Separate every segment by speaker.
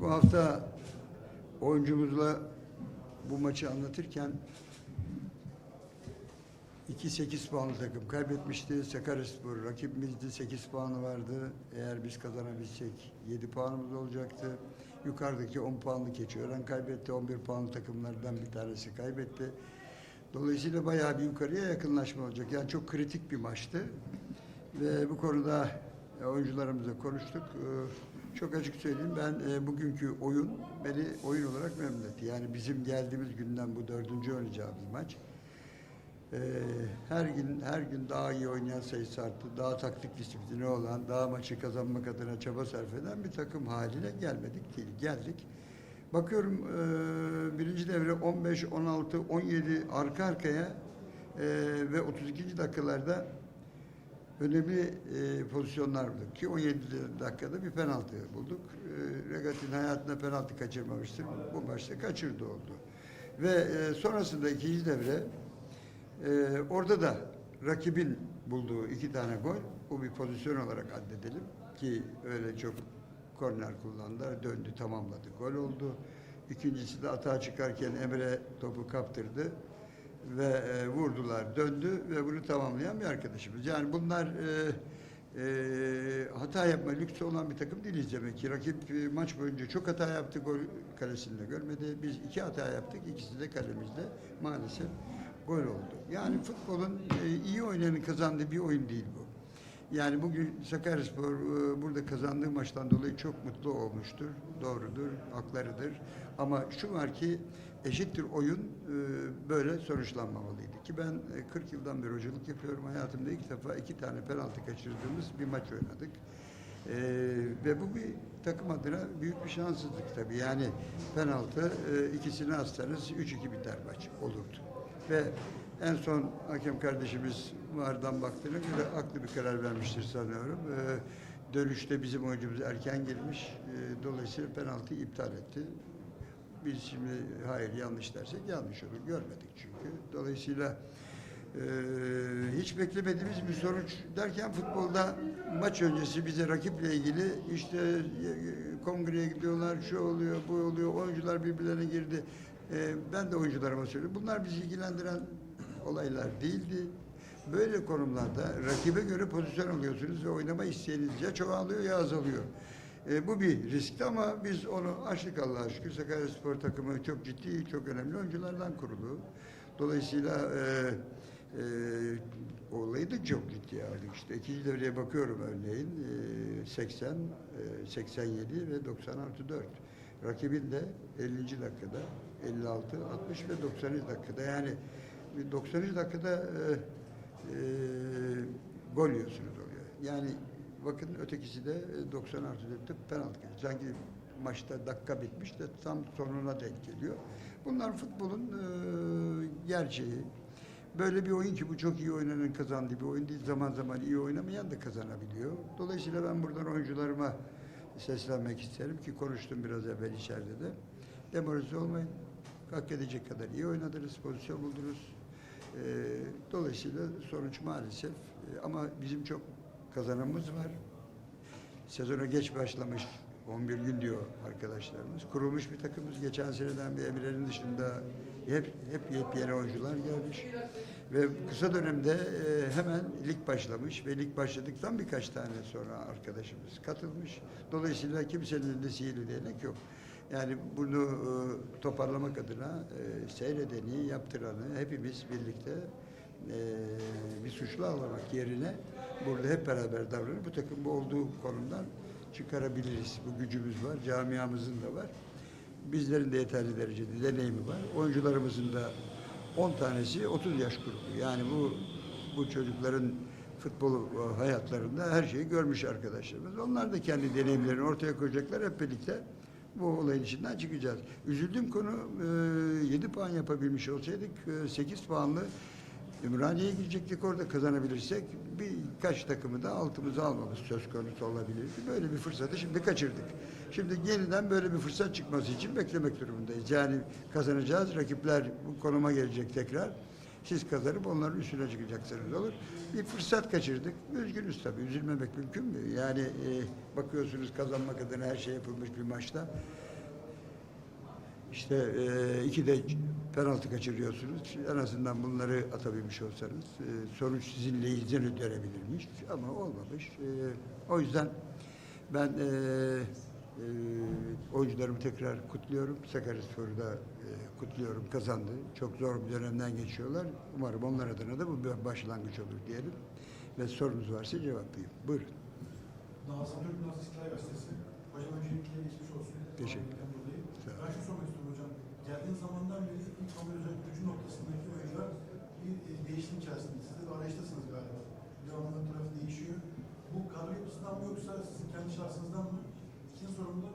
Speaker 1: Bu hafta oyuncumuzla bu maçı anlatırken 2-8 puanlı takım kaybetmişti. Sakaryaspor rakibimizdi. 8 puanı vardı. Eğer biz kazanabilsek 7 puanımız olacaktı. Yukarıdaki 10 puanlı Keçiören kaybetti. 11 puanlı takımlardan bir tanesi kaybetti. Dolayısıyla bayağı bir yukarıya yakınlaşma olacak. Yani çok kritik bir maçtı. Ve bu konuda oyuncularımızla konuştuk. Ee, Çok açık söyleyeyim ben e, bugünkü oyun beni oyun olarak memnun etti. Yani bizim geldiğimiz günden bu dördüncü oynayacağımız maç. Her gün her gün daha iyi oynayan sayısı arttı. Daha taktik disiplini olan, daha maçı kazanmak adına çaba sarf eden bir takım haline gelmedik değil. Geldik. Bakıyorum e, birinci devre 15, 16, 17 arka arkaya e, ve 32. dakikalarda önemli e, pozisyonlar bulduk ki 17 dakikada bir penaltı bulduk. E, Regat'in hayatında penaltı kaçırmamıştır. Bu maçta kaçırdı oldu. Ve e, sonrasında ikinci devre e, orada da rakibin bulduğu iki tane gol bu bir pozisyon olarak addedelim ki öyle çok korner kullandılar. Döndü tamamladı. Gol oldu. İkincisi de atağa çıkarken Emre topu kaptırdı ve e, vurdular, döndü ve bunu tamamlayan bir arkadaşımız. Yani bunlar e, e, hata yapma lüksü olan bir takım değiliz demek ki. Rakip e, maç boyunca çok hata yaptı, gol kalesinde görmedi. Biz iki hata yaptık, ikisi de kalemizde maalesef gol oldu. Yani futbolun e, iyi oynayanın kazandığı bir oyun değil bu. Yani bugün Sakaryaspor e, burada kazandığı maçtan dolayı çok mutlu olmuştur. Doğrudur, haklarıdır. Ama şu var ki eşittir oyun e, böyle sonuçlanmamalıydı. Ki ben e, 40 yıldan beri hocalık yapıyorum. Hayatımda ilk defa iki tane penaltı kaçırdığımız bir maç oynadık. E, ve bu bir takım adına büyük bir şanssızlık tabii. Yani penaltı e, ikisini atsanız 3-2 biter maç olurdu. Ve en son hakem kardeşimiz vardan baktığına göre haklı bir karar vermiştir sanıyorum. Dönüşte bizim oyuncumuz erken girmiş. Dolayısıyla penaltıyı iptal etti. Biz şimdi hayır yanlış dersek yanlış olur. Görmedik çünkü. Dolayısıyla e, hiç beklemediğimiz bir sonuç derken futbolda maç öncesi bize rakiple ilgili işte e, kongreye gidiyorlar, şu oluyor, bu oluyor, oyuncular birbirlerine girdi. E, ben de oyuncularıma söylüyorum. Bunlar bizi ilgilendiren olaylar değildi. Böyle konumlarda rakibe göre pozisyon alıyorsunuz ve oynama isteğiniz ya çoğalıyor ya azalıyor. E, bu bir riskti ama biz onu aştık Allah'a şükür. Sakaryaspor takımı çok ciddi, çok önemli oyunculardan kurulu. Dolayısıyla e, e, olayı da çok ciddiye aldık. İşte ikinci devreye bakıyorum örneğin e, 80, e, 87 ve 90 artı 4. Rakibin de 50. dakikada 56, 60 ve 90. dakikada yani 90. dakikada e, e, gol yiyorsunuz oluyor. Yani bakın ötekisi de e, 90 artı 4'te penaltı. Sanki maçta dakika bitmiş de tam sonuna denk geliyor. Bunlar futbolun e, gerçeği. Böyle bir oyun ki bu çok iyi oynanın kazandığı bir oyun değil. Zaman zaman iyi oynamayan da kazanabiliyor. Dolayısıyla ben buradan oyuncularıma seslenmek isterim ki konuştum biraz evvel içeride de. Demoralize olmayın. Hak edecek kadar iyi oynadınız, pozisyon buldunuz. Ee, dolayısıyla sonuç maalesef e, ama bizim çok kazanımız var. Sezona geç başlamış 11 gün diyor arkadaşlarımız. Kurulmuş bir takımız. Geçen seneden bir Emre'nin dışında hep hep yepyeni oyuncular gelmiş. Ve kısa dönemde e, hemen lig başlamış ve lig başladıktan birkaç tane sonra arkadaşımız katılmış. Dolayısıyla kimsenin elinde sihirli değnek yok. Yani bunu e, toparlamak adına e, seyredeni, yaptıranı hepimiz birlikte bir suçlu ağlamak yerine burada hep beraber davranıp bu takım bu olduğu konumdan çıkarabiliriz. Bu gücümüz var, camiamızın da var. Bizlerin de yeterli derecede deneyimi var. Oyuncularımızın da 10 tanesi 30 yaş grubu. Yani bu bu çocukların futbol hayatlarında her şeyi görmüş arkadaşlarımız. Onlar da kendi deneyimlerini ortaya koyacaklar hep birlikte bu olayın içinden çıkacağız. Üzüldüğüm konu e, 7 puan yapabilmiş olsaydık e, 8 puanlı Ümraniye'ye gidecektik orada kazanabilirsek birkaç takımı da altımıza almamız söz konusu olabilirdi. Böyle bir fırsatı şimdi kaçırdık. Şimdi yeniden böyle bir fırsat çıkması için beklemek durumundayız. Yani kazanacağız, rakipler bu konuma gelecek tekrar. Siz kazanıp onların üstüne çıkacaksınız olur. Bir fırsat kaçırdık. Üzgünüz tabii. Üzülmemek mümkün mü? Yani e, bakıyorsunuz kazanmak adına her şey yapılmış bir maçta. İşte e, iki de penaltı kaçırıyorsunuz. En azından bunları atabilmiş olsanız e, sonuç sizin lehinize dönebilirmiş ama olmamış. E, o yüzden ben e, e, oyuncularımı tekrar kutluyorum. Sakaryaspor'u da e, kutluyorum. Kazandı. Çok zor bir dönemden geçiyorlar. Umarım onlar adına da bu bir başlangıç olur diyelim. Ve sorunuz varsa cevaplayayım. Buyurun.
Speaker 2: Nazım Türk Nazım İstiklal Gazetesi. Hocam öncelikle geçmiş olsun.
Speaker 1: Teşekkür
Speaker 2: Sağ olun, buradayım.
Speaker 1: Sağ olun.
Speaker 2: Ben şunu sormak istiyorum hocam. Geldiğin zamandan hamle özellikle hücum noktasındaki oyuncular bir e, değişim içerisinde. Siz de bir arayıştasınız galiba. Bir tarafı değişiyor. Bu kadro yapısından mı yoksa sizin kendi şahsınızdan mı? İkinci sorum da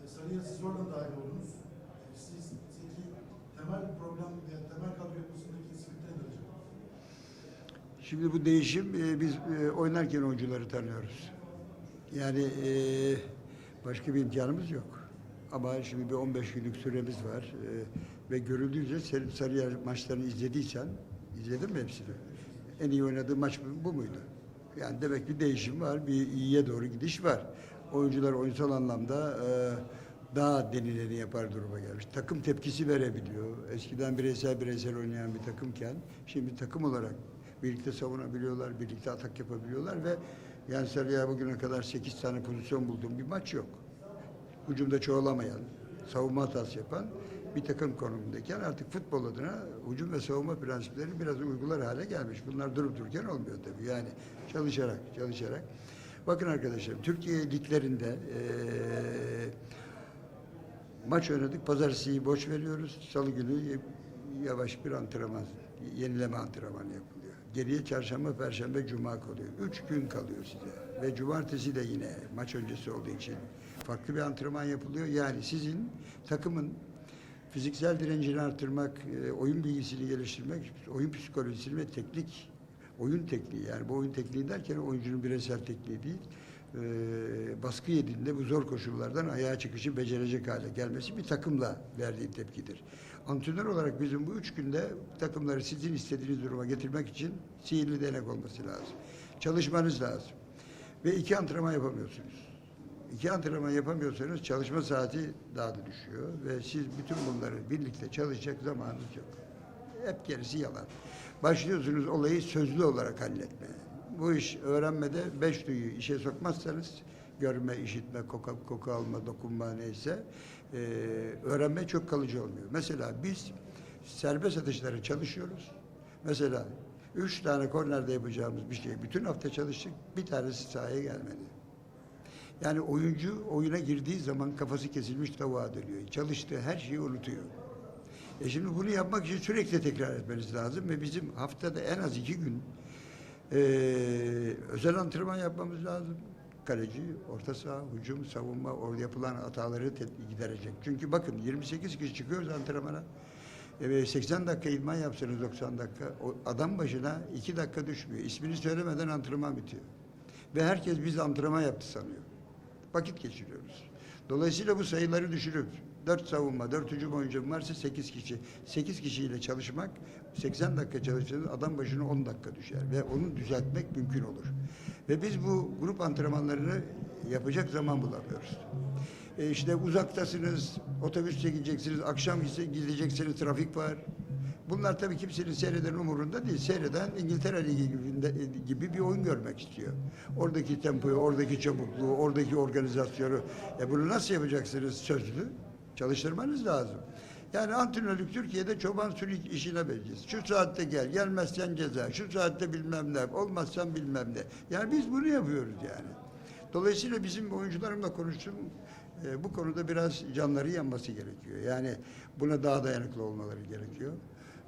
Speaker 2: e, Sarıya siz oradan dahil oldunuz. E, Siz, sizdeki temel problem ve temel kadro yapısındaki sıkıntı nedir hocam?
Speaker 1: Şimdi bu değişim e, biz e, oynarken oyuncuları tanıyoruz. Yani e, başka bir imkanımız yok. Ama şimdi bir 15 günlük süremiz var. E, ve görüldüğünce sen Sarıyer maçlarını izlediysen, izledin mi hepsini? En iyi oynadığı maç bu muydu? Yani demek bir değişim var, bir iyiye doğru gidiş var. Oyuncular oyunsal anlamda e, daha denileni yapar duruma gelmiş. Takım tepkisi verebiliyor. Eskiden bireysel bireysel oynayan bir takımken şimdi takım olarak birlikte savunabiliyorlar, birlikte atak yapabiliyorlar ve yani Sarıyer bugüne kadar 8 tane pozisyon bulduğum bir maç yok. Hücumda çoğalamayan, savunma hatası yapan bir takım konumundayken artık futbol adına hücum ve savunma prensiplerini biraz uygular hale gelmiş. Bunlar durup dururken olmuyor tabii. Yani çalışarak, çalışarak. Bakın arkadaşlar, Türkiye liglerinde eee Maç oynadık. Pazartesiyi boş veriyoruz. Salı günü yavaş bir antrenman, yenileme antrenmanı yapılıyor. Geriye çarşamba, perşembe, cuma kalıyor. Üç gün kalıyor size. Ve cumartesi de yine maç öncesi olduğu için farklı bir antrenman yapılıyor. Yani sizin takımın fiziksel direncini artırmak, e, oyun bilgisini geliştirmek, oyun psikolojisini ve teknik, oyun tekniği yani bu oyun tekniği derken oyuncunun bireysel tekniği değil, e, baskı yediğinde bu zor koşullardan ayağa çıkışı becerecek hale gelmesi bir takımla verdiği tepkidir. Antrenör olarak bizim bu üç günde takımları sizin istediğiniz duruma getirmek için sihirli denek olması lazım. Çalışmanız lazım. Ve iki antrenman yapamıyorsunuz. İki antrenman yapamıyorsanız çalışma saati daha da düşüyor ve siz bütün bunları birlikte çalışacak zamanınız yok. Hep gerisi yalan. Başlıyorsunuz olayı sözlü olarak halletmeye. Bu iş öğrenmede beş duyuyu işe sokmazsanız görme, işitme, koku, koku alma, dokunma neyse eee, öğrenme çok kalıcı olmuyor. Mesela biz serbest atışları çalışıyoruz. Mesela üç tane kornerde yapacağımız bir şey bütün hafta çalıştık. Bir tanesi sahaya gelmedi. Yani oyuncu oyuna girdiği zaman kafası kesilmiş tavuğa dönüyor. Çalıştığı her şeyi unutuyor. E şimdi bunu yapmak için sürekli tekrar etmeniz lazım ve bizim haftada en az iki gün eee, özel antrenman yapmamız lazım. Kaleci, orta saha, hücum, savunma, orada yapılan hataları giderecek. Çünkü bakın 28 kişi çıkıyoruz antrenmana. E, 80 dakika idman yapsanız 90 dakika. Adam başına 2 dakika düşmüyor. İsmini söylemeden antrenman bitiyor. Ve herkes biz antrenman yaptı sanıyor. Vakit geçiriyoruz. Dolayısıyla bu sayıları düşürüp 4 savunma, 4 hücum oyuncum varsa 8 kişi. 8 kişiyle çalışmak 80 dakika çalışırsanız adam başına 10 dakika düşer ve onu düzeltmek mümkün olur. Ve biz bu grup antrenmanlarını yapacak zaman bulamıyoruz. E işte uzaktasınız, otobüste gideceksiniz, akşam gideceksiniz, trafik var. Bunlar tabii kimsenin seyreden umurunda değil. Seyreden İngiltere Ligi gibi, gibi bir oyun görmek istiyor. Oradaki tempoyu, oradaki çabukluğu, oradaki organizasyonu. E bunu nasıl yapacaksınız sözlü? Çalıştırmanız lazım. Yani antrenörlük Türkiye'de çoban sürü işine benziyor. Şu saatte gel, gelmezsen ceza, şu saatte bilmem ne, olmazsan bilmem ne. Yani biz bunu yapıyoruz yani. Dolayısıyla bizim oyuncularımla konuştum. E, bu konuda biraz canları yanması gerekiyor. Yani buna daha dayanıklı olmaları gerekiyor.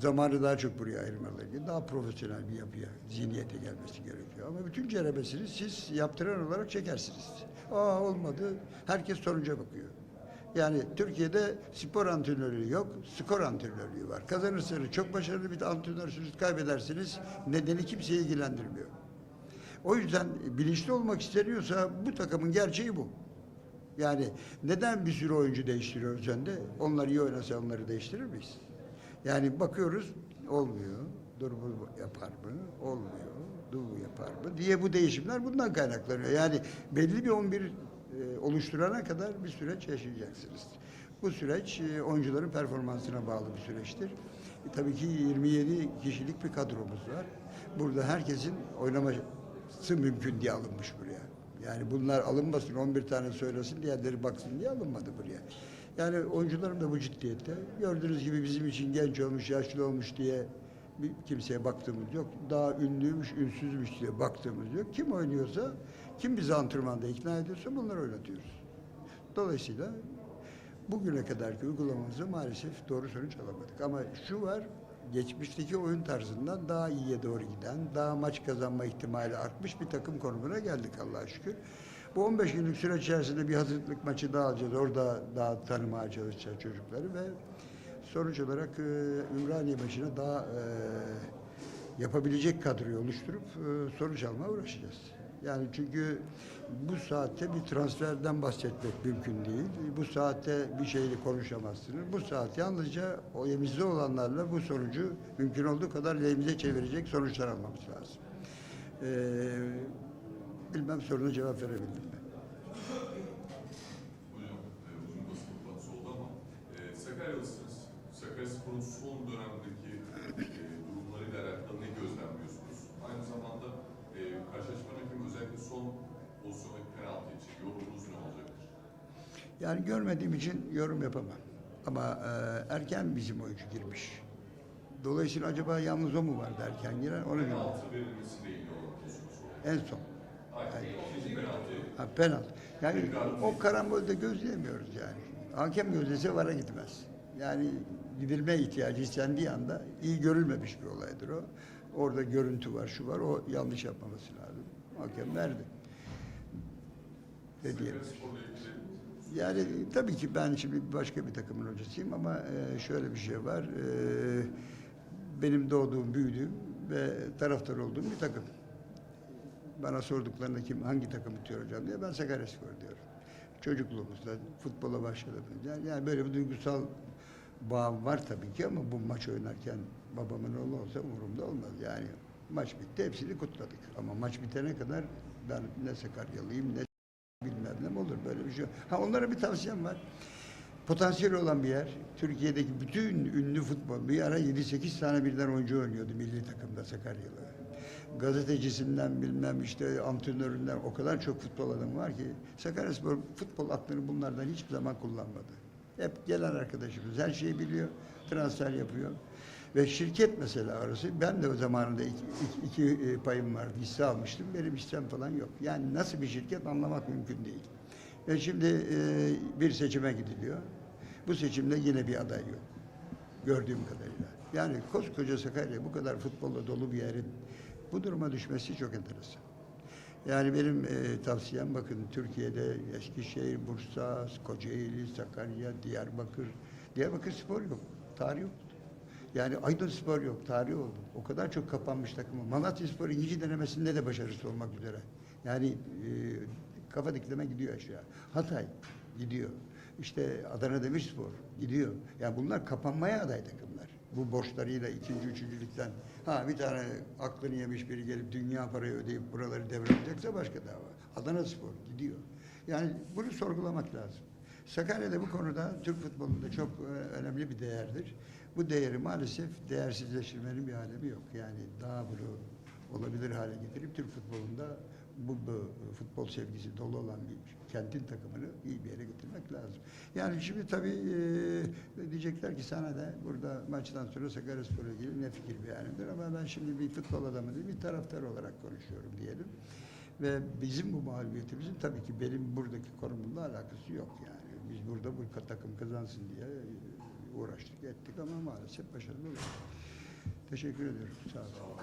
Speaker 1: Zamanı daha çok buraya ayırmaları gerekiyor. Daha profesyonel bir yapıya, zihniyete gelmesi gerekiyor. Ama bütün cerebesini siz yaptıran olarak çekersiniz. Aa olmadı. Herkes sonuca bakıyor. Yani Türkiye'de spor antrenörlüğü yok, skor antrenörlüğü var. Kazanırsanız çok başarılı bir antrenörsünüz, kaybedersiniz. Nedeni kimseyi ilgilendirmiyor. O yüzden bilinçli olmak isteniyorsa bu takımın gerçeği bu. Yani neden bir sürü oyuncu değiştiriyoruz önde? Onlar iyi oynasa onları değiştirir miyiz? Yani bakıyoruz olmuyor. Dur bu yapar mı? Olmuyor. Dur bu yapar mı? Diye bu değişimler bundan kaynaklanıyor. Yani belli bir 11 e, oluşturana kadar bir süreç yaşayacaksınız. Bu süreç e, oyuncuların performansına bağlı bir süreçtir. E, tabii ki 27 kişilik bir kadromuz var. Burada herkesin oynaması mümkün diye alınmış buraya. Yani bunlar alınmasın, 11 tane söylesin, diğerleri baksın diye alınmadı buraya. Yani oyuncularım da bu ciddiyette. Gördüğünüz gibi bizim için genç olmuş, yaşlı olmuş diye bir kimseye baktığımız yok. Daha ünlüymüş, ünsüzmüş diye baktığımız yok. Kim oynuyorsa, kim bizi antrenmanda ikna ediyorsa bunları oynatıyoruz. Dolayısıyla bugüne kadarki uygulamamızda maalesef doğru sonuç alamadık. Ama şu var, geçmişteki oyun tarzından daha iyiye doğru giden, daha maç kazanma ihtimali artmış bir takım konumuna geldik Allah'a şükür. Bu 15 günlük süreç içerisinde bir hazırlık maçı daha alacağız. Orada daha tanımaya çalışacağız çocukları ve sonuç olarak e, Ümraniye maçına daha e, yapabilecek kadroyu oluşturup e, sonuç almaya uğraşacağız. Yani çünkü bu saatte bir transferden bahsetmek mümkün değil. Bu saatte bir şeyle konuşamazsınız. Bu saat yalnızca o elimizde olanlarla bu sonucu mümkün olduğu kadar lehimize çevirecek sonuçlar almamız lazım. Ee, bilmem soruna cevap verebildim mi?
Speaker 3: Hocam uzun basın toplantısı oldu ama e, Sakaryalısınız. Sakaryaspor'un son dönemdeki e, durumlarıyla alakalı ne gözlemliyorsunuz? Aynı zamanda e, karşılaşmanın hakemi özellikle son pozisyondaki penaltı için yorumunuz ne olacaktır?
Speaker 1: Yani görmediğim için yorum yapamam. Ama e, erken bizim oyuncu girmiş. Dolayısıyla acaba yalnız o mu vardı erken giren? Onu bilmiyorum.
Speaker 3: Penaltı verilmesiyle ilgili olan.
Speaker 1: En son. Ha, penaltı. Yani o karambolde gözleyemiyoruz yani. Hakem gözlese vara gitmez. Yani gidilme ihtiyacı istendiği anda iyi görülmemiş bir olaydır o. Orada görüntü var, şu var, o yanlış yapmaması lazım. Hakem verdi. Ne Yani tabii ki ben şimdi başka bir takımın hocasıyım ama e, şöyle bir şey var. E, benim doğduğum, büyüdüğüm ve taraftar olduğum bir takım. Bana sorduklarında kim hangi takım tutuyor hocam diye ben Sakaryaspor diyorum. Çocukluğumuzda futbola başladım. Yani, yani böyle bir duygusal bağım var tabii ki ama bu maç oynarken babamın oğlu olsa umurumda olmaz. Yani maç bitti hepsini kutladık. Ama maç bitene kadar ben ne Sakaryalıyım ne bilmem ne olur böyle bir şey. Ha onlara bir tavsiyem var. Potansiyel olan bir yer. Türkiye'deki bütün ünlü futbol. Bir ara 7-8 tane birden oyuncu oynuyordu milli takımda Sakaryalı. Gazetecisinden bilmem işte antrenöründen o kadar çok futbol adamı var ki Sakaryaspor futbol aklını bunlardan hiçbir zaman kullanmadı. Hep gelen arkadaşımız her şeyi biliyor, transfer yapıyor. Ve şirket mesela arası, ben de o zamanında iki, iki, iki, e, payım vardı, hisse almıştım. Benim hissem falan yok. Yani nasıl bir şirket anlamak mümkün değil. Ve şimdi e, bir seçime gidiliyor. Bu seçimde yine bir aday yok. Gördüğüm kadarıyla. Yani koskoca Sakarya bu kadar futbolla dolu bir yerin bu duruma düşmesi çok enteresan. Yani benim e, tavsiyem bakın Türkiye'de Eskişehir, Bursa, Kocaeli, Sakarya, Diyarbakır. Diyarbakır spor yok. Tarih yok. Yani Aydın Spor yok, tarih oldu. O kadar çok kapanmış takımı. Malatya Spor ikinci denemesinde de başarısız olmak üzere. Yani e, kafa dikleme gidiyor aşağı. Hatay gidiyor. İşte Adana Demirspor gidiyor. Yani bunlar kapanmaya aday takımlar. Bu borçlarıyla ikinci, üçüncülükten. Ha bir tane aklını yemiş biri gelip dünya parayı ödeyip buraları devralacaksa başka dava. Adana Spor gidiyor. Yani bunu sorgulamak lazım. Sakarya'da bu konuda Türk futbolunda çok e, önemli bir değerdir. Bu değeri maalesef değersizleştirmenin bir alemi yok. Yani daha bunu olabilir hale getirip Türk futbolunda bu, bu futbol sevgisi dolu olan bir kentin takımını iyi bir yere getirmek lazım. Yani şimdi tabii e, diyecekler ki sana da burada maçtan sonra Sakaryaspor'la ilgili ne fikir beyanıdır ama ben şimdi bir futbol adamı değil bir taraftar olarak konuşuyorum diyelim. Ve bizim bu mağlubiyetimizin tabii ki benim buradaki konumumla alakası yok yani. Biz burada bu takım kazansın diye uğraştık ettik ama maalesef başarılı olmadık. Teşekkür ediyorum. Sağ olun.